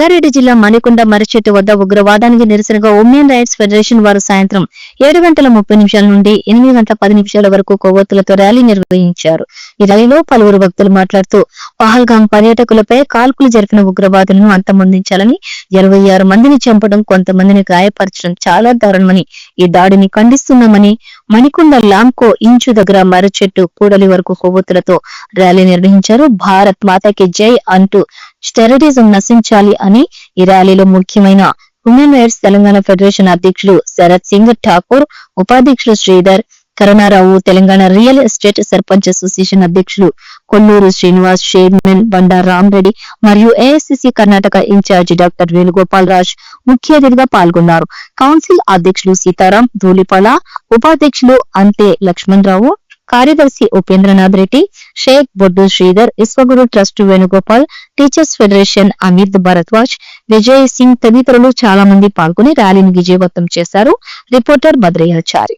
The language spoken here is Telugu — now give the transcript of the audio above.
రంగారెడ్డి జిల్లా మణికొండ మరచెట్టు వద్ద ఉగ్రవాదానికి నిరసనగా ఉమెన్ రైట్స్ ఫెడరేషన్ వారు సాయంత్రం ఏడు గంటల ముప్పై నిమిషాల నుండి ఎనిమిది గంటల పది నిమిషాల వరకు కొవ్వొత్తులతో ర్యాలీ నిర్వహించారు. ఈ ర్యాలీలో పలువురు భక్తులు మాట్లాడుతూ పహల్గాం పర్యాటకులపై కాల్పులు జరిపిన ఉగ్రవాదులను అంతమొందించాలని ఇరవై ఆరు మందిని చంపడం కొంతమందిని గాయపరచడం చాలా దారుణమని ఈ దాడిని ఖండిస్తున్నామని మణికొండ లాంకో ఇంచు దగ్గర మరచెట్టు కూడలి వరకు కొవ్వొత్తులతో ర్యాలీ నిర్వహించారు. భారత్ మాతాకి జై అంటూ టెర్రరిజం నశించాలి అని ఈ ర్యాలీలో ముఖ్యమైన హ్యూమన్ రైట్స్ తెలంగాణ ఫెడరేషన్ అధ్యక్షుడు శరత్ సింగ్ ఠాకూర్ ఉపాధ్యక్షుడు Sridhar Karunarao Telangana real estate sarpanch association అధ్యక్షులు కొల్లూరు శ్రీనివాస్ చైర్మన్ బండా రామరెడ్డి మరియు AICC Karnataka in charge doctor Venugopal Raj ముఖ్య అతిథిగా పాల్గొన్నారు. కౌన్సిల్ అధ్యక్షులు సీతారాం ధూళిపాల ఉపాధ్యక్షులు అంతే లక్ష్మణ్ రావు కార్యదర్శి Upendranath Reddy Sheikh Boddu Sridhar Vishwaguru trust Venugopal teachers federation Amit Bharadwaj Vijay Singh తదితరులు చాలా మంది పాల్గొని ర్యాలీని విజయవంతం చేశారు. రిపోర్టర్ బద్రయ్యాచారి